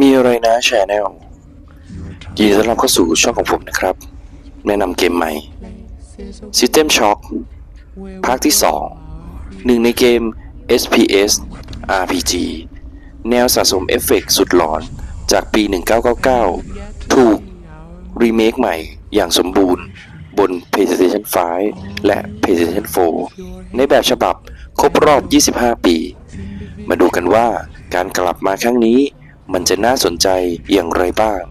มีอะไรนะชแนลยินดีต้อนรับเข้าสู่ช่องของผมนะครับ แนะนำเกมใหม่ System Shock ภาคที่ 2 หนึ่งในเกม SPS RPG แนวสะสมเอฟเฟกต์สุดหลอนจากปี 1999 ถูก รีเมคใหม่อย่างสมบูรณ์บน PlayStation 5 และ PlayStation 4 ในแบบฉบับครบรอบ 25 ปี มาดูกันว่าการกลับมาครั้งนี้ มันจะน่าสนใจอย่างไรบ้าง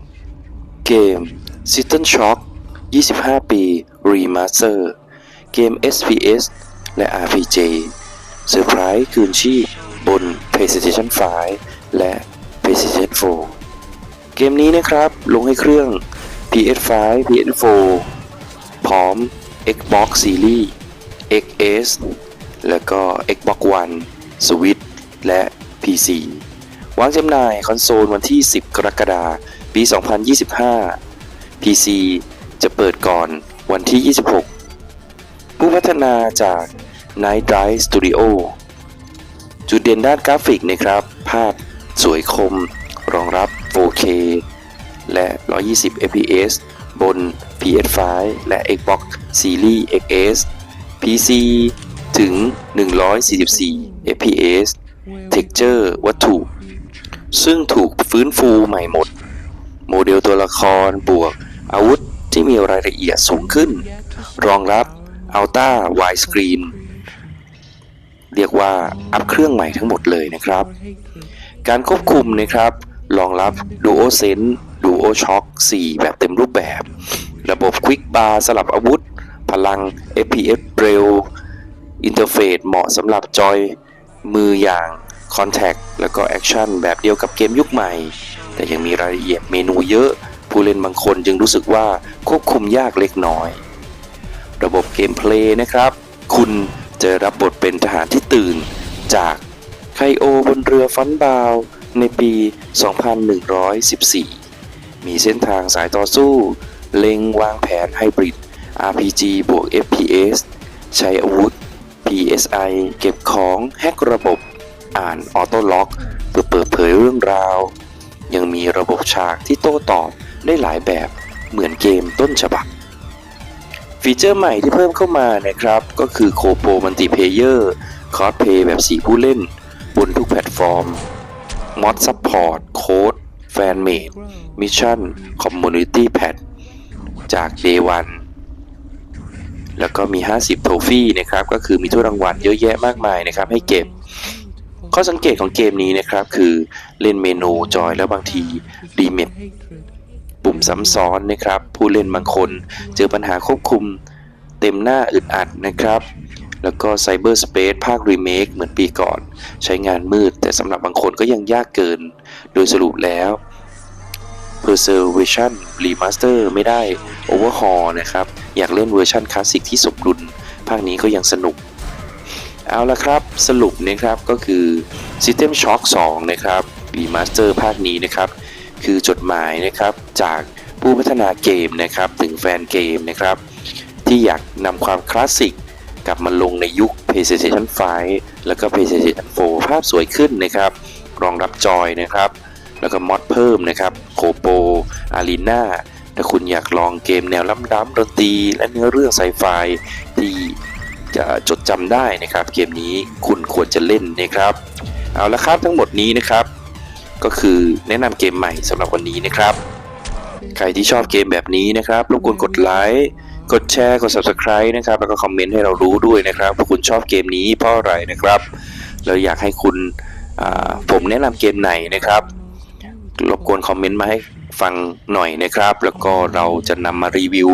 เกม System Shock 25 ปี Remaster เกม SPS และ RPG เซอร์ไพรส์คืนชีพบน PlayStation 5 และ PlayStation 4 เกมนี้นะครับ ลงให้เครื่อง PS5 PS4 พร้อม Xbox Series XS แล้วก็ Xbox One Switch และ PC วางจำหน่ายคอนโซลวันที่ 10 กรกฎาคม ปี 2025 PC จะเปิดก่อนวันที่ 26 ผู้พัฒนาจาก Night Drive Studio จุดเด่นด้านกราฟิกนะครับ ภาพสวยคม รองรับ 4K และ 120 fps บน PS5 และ Xbox Series XS PC ถึง 144 fps Texture วัตถุ ซึ่งถูกฟื้นฟูใหม่หมด โมเดลตัวละครบวก อาวุธที่มีรายละเอียดสูงขึ้น รองรับ Ultra Wide Screen เรียกว่าอัพเครื่องใหม่ทั้งหมดเลยนะครับ การควบคุมนะครับรองรับ DualSense DualShock 4 แบบเต็มรูปแบบ ระบบ Quick Bar สลับอาวุธ พลัง FPS เร็วอินเทอร์เฟซเหมาะสำหรับจอยมืออย่าง Contact แล้วก็ Action แบบเดียวกับเกมยุคใหม่ แต่ยังมีรายละเอียดเมนูเยอะ ผู้เล่นบางคนจึงรู้สึกว่าควบคุมยากเล็กน้อย ระบบเกมเพลย์นะครับ คุณจะรับบทเป็นทหารที่ตื่น จากไคโอบนเรือฟันบาว ในปี 2114 มีเส้นทางสายต่อสู้ เล็งวางแผนไฮบริด RPG บวก FPS ใช้อาวุธ PSI เก็บของแฮกระบบ อ่านออโต้ล็อกเพื่อเปิดเผยเรื่องราว ยังมีระบบฉากที่โต้ตอบได้หลายแบบเหมือนเกมต้นฉบับ ฟีเจอร์ใหม่ที่เพิ่มเข้ามานะครับ ก็คือโคโปมัลติเพเยอร์คอร์สเพย์แบบ4ผู้เล่น บนทุกแพลตฟอร์มมอดซัพพอร์ตโค้ดแฟนเมดมิชชั่นคอมมูนิตี้แพดจาก Day 1แล้วก็มี 50 โทฟี่นะครับ ก็คือมีถ้วยรางวัลเยอะแยะมากมายนะครับ ให้เก็บ ข้อสังเกตของเกมนี้นะครับคือเล่นเมนูจอยแล้วบางทีดีเมปุ่มซ้ำซ้อนนะครับ ผู้เล่นบางคนเจอปัญหาควบคุมเต็มหน้าอึดอัดนะครับ แล้วก็ Cyber Space ภาครีเมคเหมือนปีก่อน ใช้งานมืด แต่สำหรับบางคนก็ยังยากเกิน โดยสรุปแล้ว Preservation Remaster ไม่ได้ Overhaul นะครับ อยากเล่นเวอร์ชันคลาสสิกที่สมดุลภาคนี้ก็ยังสนุก เอาละครับสรุปนะครับก็คือ System Shock 2 นะครับ Remaster ภาคนี้นะครับ คือจดหมายนะครับจากผู้พัฒนาเกมนะครับถึงแฟนเกมนะครับ ที่อยากนำความคลาสสิกกลับมาลงในยุค PlayStation 5 แล้วก็ PlayStation 4 ภาพสวยขึ้นนะครับ รองรับจอยนะครับ แล้วก็มอดเพิ่มนะครับโคโปอารีนาถ้าคุณอยากลองเกมแนวล้ำๆดนตรีและเนื้อเรื่องไซไฟที่ จะจดจำได้นะครับ เกมนี้คุณควรจะเล่นนะครับ เอาละครับทั้งหมดนี้นะครับ ก็คือแนะนำเกมใหม่สำหรับวันนี้นะครับ ใครที่ชอบเกมแบบนี้นะครับรบกวนกดไลค์กดแชร์กด subscribe นะครับ แล้วก็คอมเมนต์ให้เรารู้ด้วยนะครับว่าคุณชอบเกมนี้เพราะอะไรนะครับแล้วอยากให้คุณผมแนะนำเกมไหนนะครับรบกวนคอมเมนต์มาให้ฟังหน่อยนะครับ แล้วก็เราจะนำมารีวิว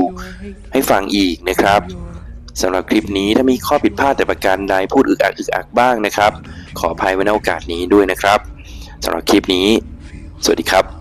ให้ฟังอีกนะครับ สำหรับคลิปนี้ถ้ามีข้อผิดพลาดแต่ประการใดพูดอึกอักอึกอักบ้างนะครับ ขออภัยไว้ในโอกาสนี้ด้วยนะครับสำหรับคลิปนี้ สวัสดีครับ